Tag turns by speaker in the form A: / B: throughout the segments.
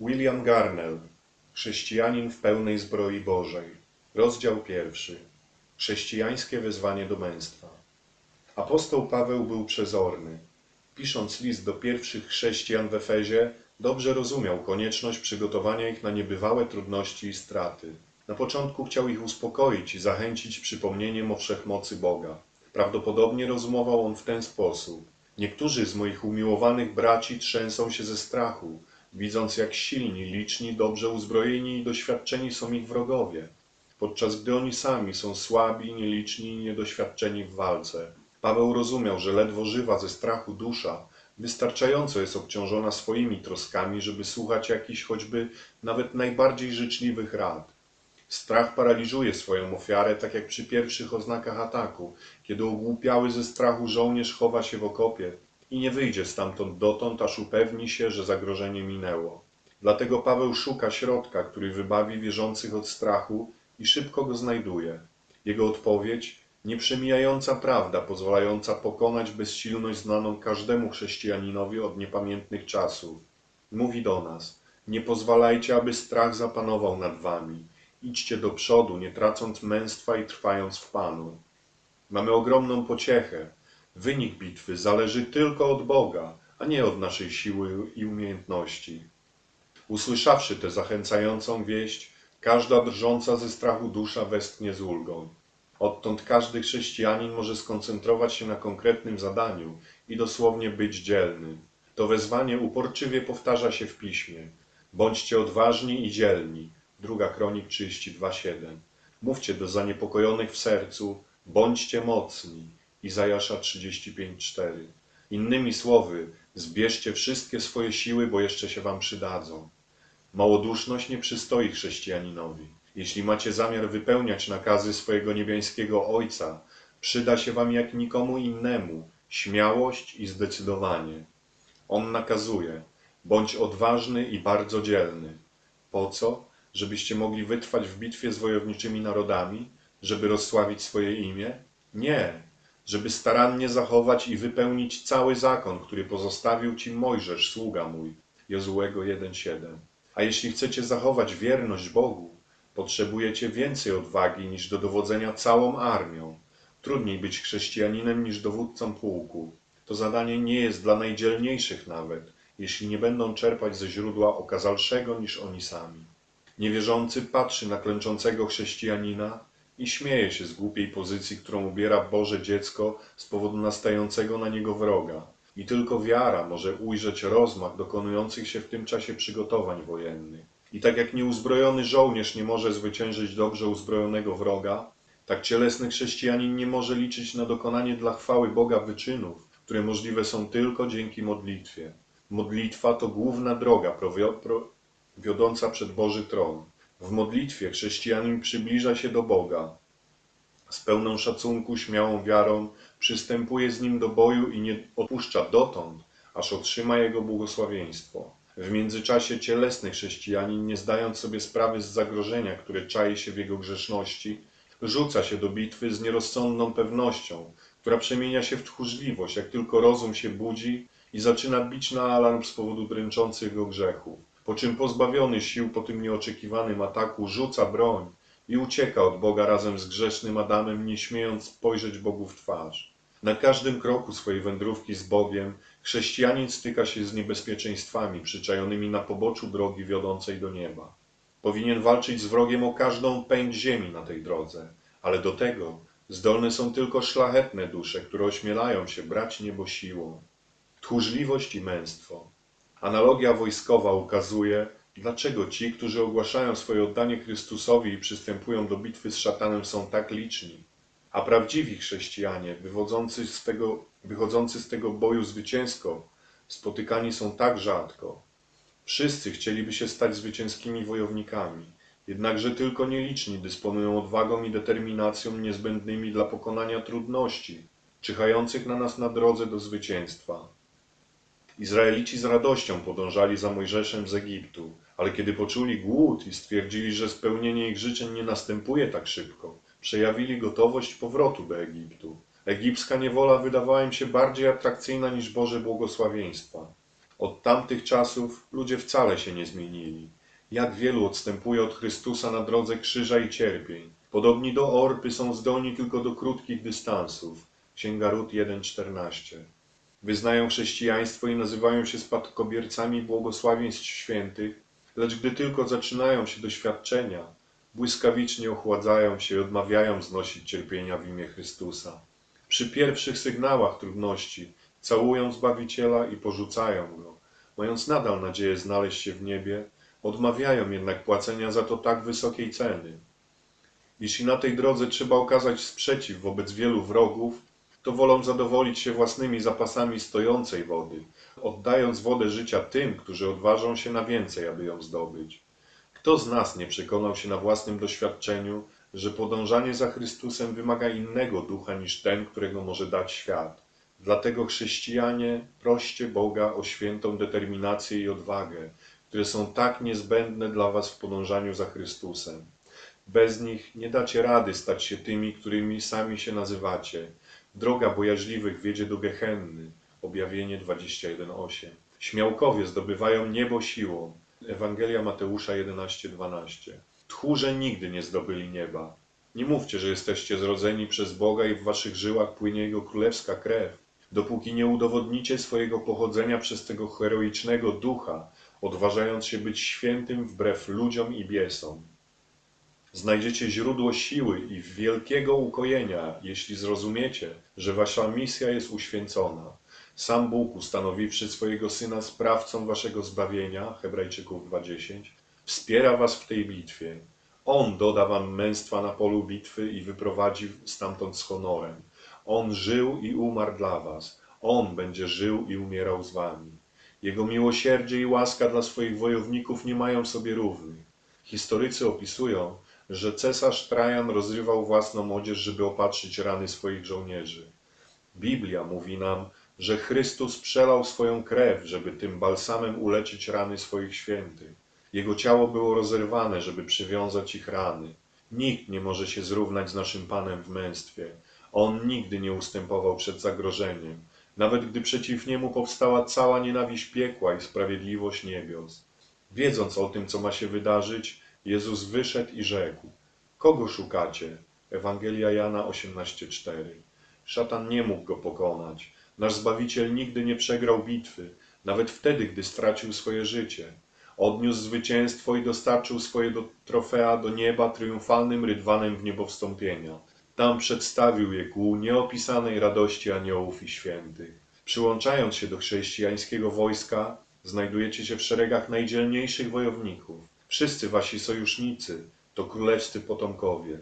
A: William Garnell, chrześcijanin w pełnej zbroi Bożej. Rozdział pierwszy. Chrześcijańskie wezwanie do męstwa. Apostoł Paweł był przezorny. Pisząc list do pierwszych chrześcijan w Efezie, dobrze rozumiał konieczność przygotowania ich na niebywałe trudności i straty. Na początku chciał ich uspokoić i zachęcić przypomnieniem o wszechmocy Boga. Prawdopodobnie rozumował on w ten sposób. Niektórzy z moich umiłowanych braci trzęsą się ze strachu, widząc jak silni, liczni, dobrze uzbrojeni i doświadczeni są ich wrogowie, podczas gdy oni sami są słabi, nieliczni i niedoświadczeni w walce. Paweł rozumiał, że ledwo żywa ze strachu dusza wystarczająco jest obciążona swoimi troskami, żeby słuchać jakichś choćby nawet najbardziej życzliwych rad. Strach paraliżuje swoją ofiarę, tak jak przy pierwszych oznakach ataku, kiedy ogłupiały ze strachu żołnierz chowa się w okopie i nie wyjdzie stamtąd dotąd, aż upewni się, że zagrożenie minęło. Dlatego Paweł szuka środka, który wybawi wierzących od strachu i szybko go znajduje. Jego odpowiedź nieprzemijająca prawda, pozwalająca pokonać bezsilność znaną każdemu chrześcijaninowi od niepamiętnych czasów. Mówi do nas: Nie pozwalajcie, aby strach zapanował nad wami. Idźcie do przodu, nie tracąc męstwa i trwając w Panu. Mamy ogromną pociechę. Wynik bitwy zależy tylko od Boga, a nie od naszej siły i umiejętności. Usłyszawszy tę zachęcającą wieść, każda drżąca ze strachu dusza westchnie z ulgą. Odtąd każdy chrześcijanin może skoncentrować się na konkretnym zadaniu i dosłownie być dzielny. To wezwanie uporczywie powtarza się w piśmie. Bądźcie odważni i dzielni. Druga Kronik 32:7. Mówcie do zaniepokojonych w sercu, bądźcie mocni. Izajasza 35:4. Innymi słowy, zbierzcie wszystkie swoje siły, bo jeszcze się wam przydadzą. Małoduszność nie przystoi chrześcijaninowi. Jeśli macie zamiar wypełniać nakazy swojego niebiańskiego Ojca, przyda się wam jak nikomu innemu śmiałość i zdecydowanie. On nakazuje: bądź odważny i bardzo dzielny. Po co? Żebyście mogli wytrwać w bitwie z wojowniczymi narodami? Żeby rozsławić swoje imię? Nie, żeby starannie zachować i wypełnić cały zakon, który pozostawił ci Mojżesz, sługa mój. Jozułego 1:7. A jeśli chcecie zachować wierność Bogu, potrzebujecie więcej odwagi niż do dowodzenia całą armią. Trudniej być chrześcijaninem niż dowódcą pułku. To zadanie nie jest dla najdzielniejszych nawet, jeśli nie będą czerpać ze źródła okazalszego niż oni sami. Niewierzący patrzy na klęczącego chrześcijanina i śmieje się z głupiej pozycji, którą ubiera Boże dziecko z powodu nastającego na niego wroga. I tylko wiara może ujrzeć rozmach dokonujących się w tym czasie przygotowań wojennych. I tak jak nieuzbrojony żołnierz nie może zwyciężyć dobrze uzbrojonego wroga, tak cielesny chrześcijanin nie może liczyć na dokonanie dla chwały Boga wyczynów, które możliwe są tylko dzięki modlitwie. Modlitwa to główna droga wiodąca przed Boży tron. W modlitwie chrześcijanin przybliża się do Boga. Z pełną szacunku, śmiałą wiarą przystępuje z nim do boju i nie opuszcza dotąd, aż otrzyma jego błogosławieństwo. W międzyczasie cielesny chrześcijanin, nie zdając sobie sprawy z zagrożenia, które czai się w jego grzeszności, rzuca się do bitwy z nierozsądną pewnością, która przemienia się w tchórzliwość, jak tylko rozum się budzi i zaczyna bić na alarm z powodu dręczących go grzechów. Po czym pozbawiony sił po tym nieoczekiwanym ataku rzuca broń i ucieka od Boga razem z grzesznym Adamem, nie śmiejąc spojrzeć Bogu w twarz. Na każdym kroku swojej wędrówki z Bogiem chrześcijanin styka się z niebezpieczeństwami przyczajonymi na poboczu drogi wiodącej do nieba. Powinien walczyć z wrogiem o każdą pędź ziemi na tej drodze, ale do tego zdolne są tylko szlachetne dusze, które ośmielają się brać niebo siłą. Tchórzliwość i męstwo. Analogia wojskowa ukazuje, dlaczego ci, którzy ogłaszają swoje oddanie Chrystusowi i przystępują do bitwy z szatanem, są tak liczni. A prawdziwi chrześcijanie, z tego, wychodzący z tego boju zwycięsko, spotykani są tak rzadko. Wszyscy chcieliby się stać zwycięskimi wojownikami, jednakże tylko nieliczni dysponują odwagą i determinacją niezbędnymi dla pokonania trudności, czyhających na nas na drodze do zwycięstwa. Izraelici z radością podążali za Mojżeszem z Egiptu, ale kiedy poczuli głód i stwierdzili, że spełnienie ich życzeń nie następuje tak szybko, przejawili gotowość powrotu do Egiptu. Egipska niewola wydawała im się bardziej atrakcyjna niż Boże błogosławieństwa. Od tamtych czasów ludzie wcale się nie zmienili. Jak wielu odstępuje od Chrystusa na drodze krzyża i cierpień. Podobni do orpy są zdolni tylko do krótkich dystansów. Księga Rut 1,14. Wyznają chrześcijaństwo i nazywają się spadkobiercami błogosławieństw świętych, lecz gdy tylko zaczynają się doświadczenia, błyskawicznie ochładzają się i odmawiają znosić cierpienia w imię Chrystusa. Przy pierwszych sygnałach trudności całują Zbawiciela i porzucają Go, mając nadal nadzieję znaleźć się w niebie, odmawiają jednak płacenia za to tak wysokiej ceny. Jeśli na tej drodze trzeba okazać sprzeciw wobec wielu wrogów, to wolą zadowolić się własnymi zapasami stojącej wody, oddając wodę życia tym, którzy odważą się na więcej, aby ją zdobyć. Kto z nas nie przekonał się na własnym doświadczeniu, że podążanie za Chrystusem wymaga innego ducha niż ten, którego może dać świat? Dlatego chrześcijanie, proście Boga o świętą determinację i odwagę, które są tak niezbędne dla was w podążaniu za Chrystusem. Bez nich nie dacie rady stać się tymi, którymi sami się nazywacie. Droga bojaźliwych wiedzie do Gehenny. Objawienie 21:8. Śmiałkowie zdobywają niebo siłą. Ewangelia Mateusza 11:12. Tchórze nigdy nie zdobyli nieba. Nie mówcie, że jesteście zrodzeni przez Boga i w waszych żyłach płynie Jego królewska krew. Dopóki nie udowodnicie swojego pochodzenia przez tego heroicznego ducha, odważając się być świętym wbrew ludziom i biesom. Znajdziecie źródło siły i wielkiego ukojenia, jeśli zrozumiecie, że wasza misja jest uświęcona. Sam Bóg, ustanowiwszy swojego Syna sprawcą waszego zbawienia, Hebrajczyków 2.10, wspiera was w tej bitwie. On doda wam męstwa na polu bitwy i wyprowadzi stamtąd z honorem. On żył i umarł dla was. On będzie żył i umierał z wami. Jego miłosierdzie i łaska dla swoich wojowników nie mają sobie równych. Historycy opisują, że cesarz Trajan rozrywał własną młodzież, żeby opatrzyć rany swoich żołnierzy. Biblia mówi nam, że Chrystus przelał swoją krew, żeby tym balsamem uleczyć rany swoich świętych. Jego ciało było rozerwane, żeby przywiązać ich rany. Nikt nie może się zrównać z naszym Panem w męstwie. On nigdy nie ustępował przed zagrożeniem, nawet gdy przeciw niemu powstała cała nienawiść piekła i sprawiedliwość niebios. Wiedząc o tym, co ma się wydarzyć, Jezus wyszedł i rzekł: Kogo szukacie? Ewangelia Jana 18:4. Szatan nie mógł go pokonać. Nasz Zbawiciel nigdy nie przegrał bitwy, nawet wtedy, gdy stracił swoje życie. Odniósł zwycięstwo i dostarczył swojego trofea do nieba triumfalnym rydwanem w niebo wstąpienia. Tam przedstawił je ku nieopisanej radości aniołów i świętych. Przyłączając się do chrześcijańskiego wojska, znajdujecie się w szeregach najdzielniejszych wojowników. Wszyscy wasi sojusznicy to królewscy potomkowie.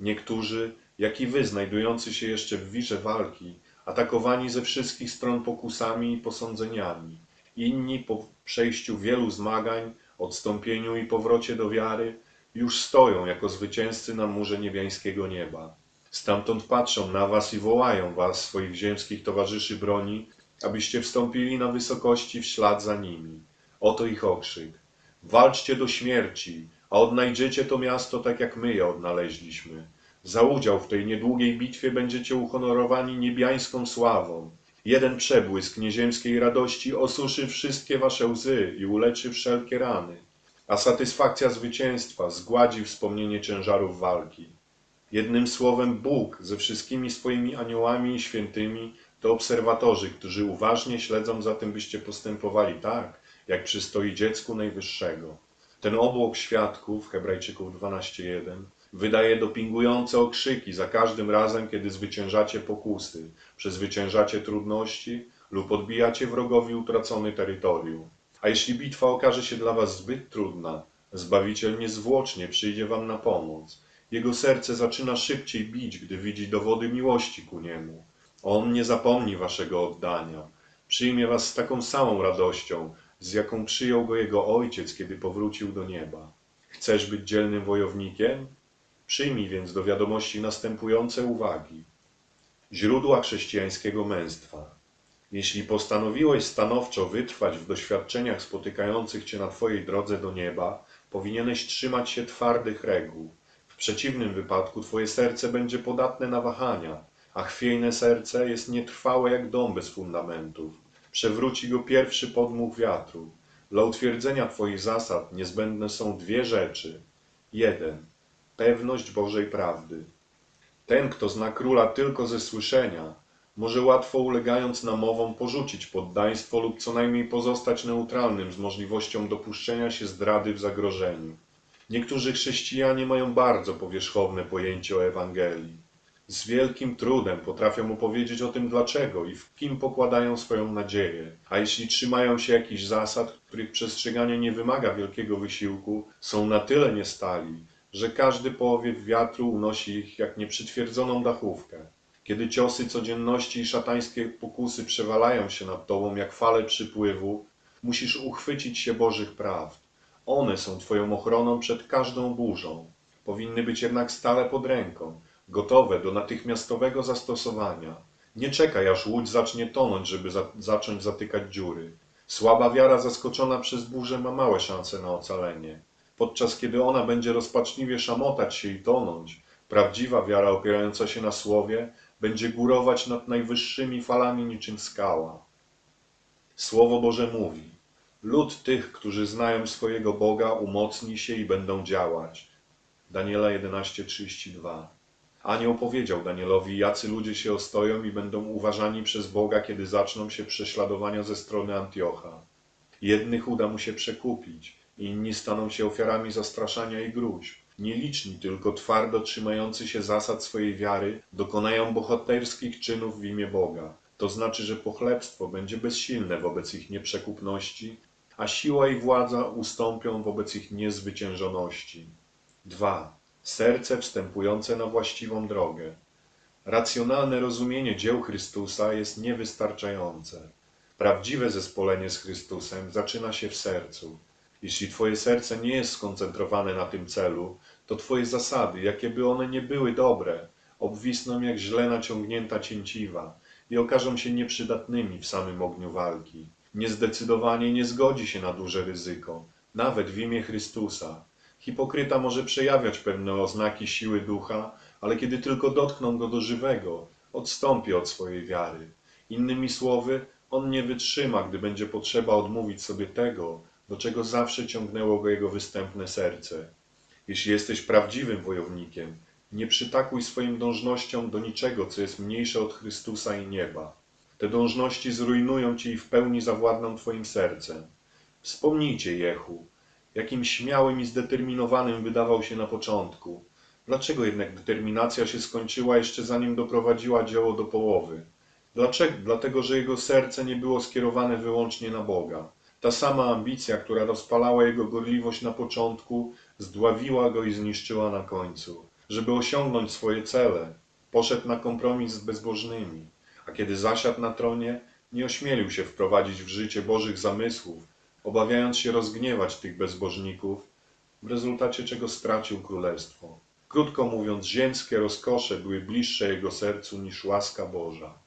A: Niektórzy, jak i wy, znajdujący się jeszcze w wirze walki, atakowani ze wszystkich stron pokusami i posądzeniami. Inni, po przejściu wielu zmagań, odstąpieniu i powrocie do wiary, już stoją jako zwycięzcy na murze niebiańskiego nieba. Stamtąd patrzą na was i wołają was, swoich ziemskich towarzyszy broni, abyście wstąpili na wysokości w ślad za nimi. Oto ich okrzyk. Walczcie do śmierci, a odnajdziecie to miasto tak jak my je odnaleźliśmy. Za udział w tej niedługiej bitwie będziecie uhonorowani niebiańską sławą. Jeden przebłysk nieziemskiej radości osuszy wszystkie wasze łzy i uleczy wszelkie rany, a satysfakcja zwycięstwa zgładzi wspomnienie ciężarów walki. Jednym słowem, Bóg ze wszystkimi swoimi aniołami i świętymi to obserwatorzy, którzy uważnie śledzą za tym, byście postępowali tak, jak przystoi dziecku najwyższego. Ten obłok świadków, Hebrajczyków 12.1, wydaje dopingujące okrzyki za każdym razem, kiedy zwyciężacie pokusy, przezwyciężacie trudności lub odbijacie wrogowi utracony terytorium. A jeśli bitwa okaże się dla was zbyt trudna, Zbawiciel niezwłocznie przyjdzie wam na pomoc. Jego serce zaczyna szybciej bić, gdy widzi dowody miłości ku niemu. On nie zapomni waszego oddania. Przyjmie was z taką samą radością, z jaką przyjął go jego ojciec, kiedy powrócił do nieba. Chcesz być dzielnym wojownikiem? Przyjmij więc do wiadomości następujące uwagi. Źródła chrześcijańskiego męstwa. Jeśli postanowiłeś stanowczo wytrwać w doświadczeniach spotykających cię na twojej drodze do nieba, powinieneś trzymać się twardych reguł. W przeciwnym wypadku twoje serce będzie podatne na wahania, a chwiejne serce jest nietrwałe jak dom bez fundamentów. Przewróci go pierwszy podmuch wiatru. Dla utwierdzenia Twoich zasad niezbędne są dwie rzeczy. Jeden. Pewność Bożej prawdy. Ten, kto zna króla tylko ze słyszenia, może łatwo ulegając namowom porzucić poddaństwo lub co najmniej pozostać neutralnym z możliwością dopuszczenia się zdrady w zagrożeniu. Niektórzy chrześcijanie mają bardzo powierzchowne pojęcie o Ewangelii. Z wielkim trudem potrafią opowiedzieć o tym dlaczego i w kim pokładają swoją nadzieję, a jeśli trzymają się jakichś zasad, których przestrzeganie nie wymaga wielkiego wysiłku, są na tyle niestali, że każdy powiew wiatru unosi ich jak nieprzytwierdzoną dachówkę. Kiedy ciosy codzienności i szatańskie pokusy przewalają się nad tobą jak fale przypływu, musisz uchwycić się Bożych prawd. One są twoją ochroną przed każdą burzą. Powinny być jednak stale pod ręką, gotowe do natychmiastowego zastosowania. Nie czekaj, aż łódź zacznie tonąć, żeby za zacząć zatykać dziury. Słaba wiara zaskoczona przez burzę ma małe szanse na ocalenie. Podczas kiedy ona będzie rozpaczliwie szamotać się i tonąć, prawdziwa wiara opierająca się na słowie będzie górować nad najwyższymi falami niczym skała. Słowo Boże mówi: Lud tych, którzy znają swojego Boga, umocni się i będą działać. Daniela 11:32. Anioł powiedział Danielowi, jacy ludzie się ostoją i będą uważani przez Boga, kiedy zaczną się prześladowania ze strony Antiocha. Jednych uda mu się przekupić, inni staną się ofiarami zastraszania i gruźb. Nieliczni, tylko twardo trzymający się zasad swojej wiary, dokonają bohaterskich czynów w imię Boga. To znaczy, że pochlebstwo będzie bezsilne wobec ich nieprzekupności, a siła i władza ustąpią wobec ich niezwyciężoności. 2. Serce wstępujące na właściwą drogę. Racjonalne rozumienie dzieł Chrystusa jest niewystarczające. Prawdziwe zespolenie z Chrystusem zaczyna się w sercu. Jeśli Twoje serce nie jest skoncentrowane na tym celu, to Twoje zasady, jakie by one nie były dobre, obwisną jak źle naciągnięta cięciwa i okażą się nieprzydatnymi w samym ogniu walki. Niezdecydowanie nie zgodzi się na duże ryzyko, nawet w imię Chrystusa. Hipokryta może przejawiać pewne oznaki siły ducha, ale kiedy tylko dotkną go do żywego, odstąpi od swojej wiary. Innymi słowy, on nie wytrzyma, gdy będzie potrzeba odmówić sobie tego, do czego zawsze ciągnęło go jego występne serce. Jeśli jesteś prawdziwym wojownikiem, nie przytakuj swoim dążnościom do niczego, co jest mniejsze od Chrystusa i nieba. Te dążności zrujnują ci i w pełni zawładną twoim sercem. Wspomnijcie Jehu, jakim śmiałym i zdeterminowanym wydawał się na początku. Dlaczego jednak determinacja się skończyła jeszcze zanim doprowadziła dzieło do połowy? Dlaczego? Dlatego, że jego serce nie było skierowane wyłącznie na Boga. Ta sama ambicja, która rozpalała jego gorliwość na początku, zdławiła go i zniszczyła na końcu. Żeby osiągnąć swoje cele, poszedł na kompromis z bezbożnymi, a kiedy zasiadł na tronie, nie ośmielił się wprowadzić w życie Bożych zamysłów, obawiając się rozgniewać tych bezbożników, w rezultacie czego stracił królestwo. Krótko mówiąc, ziemskie rozkosze były bliższe jego sercu niż łaska Boża.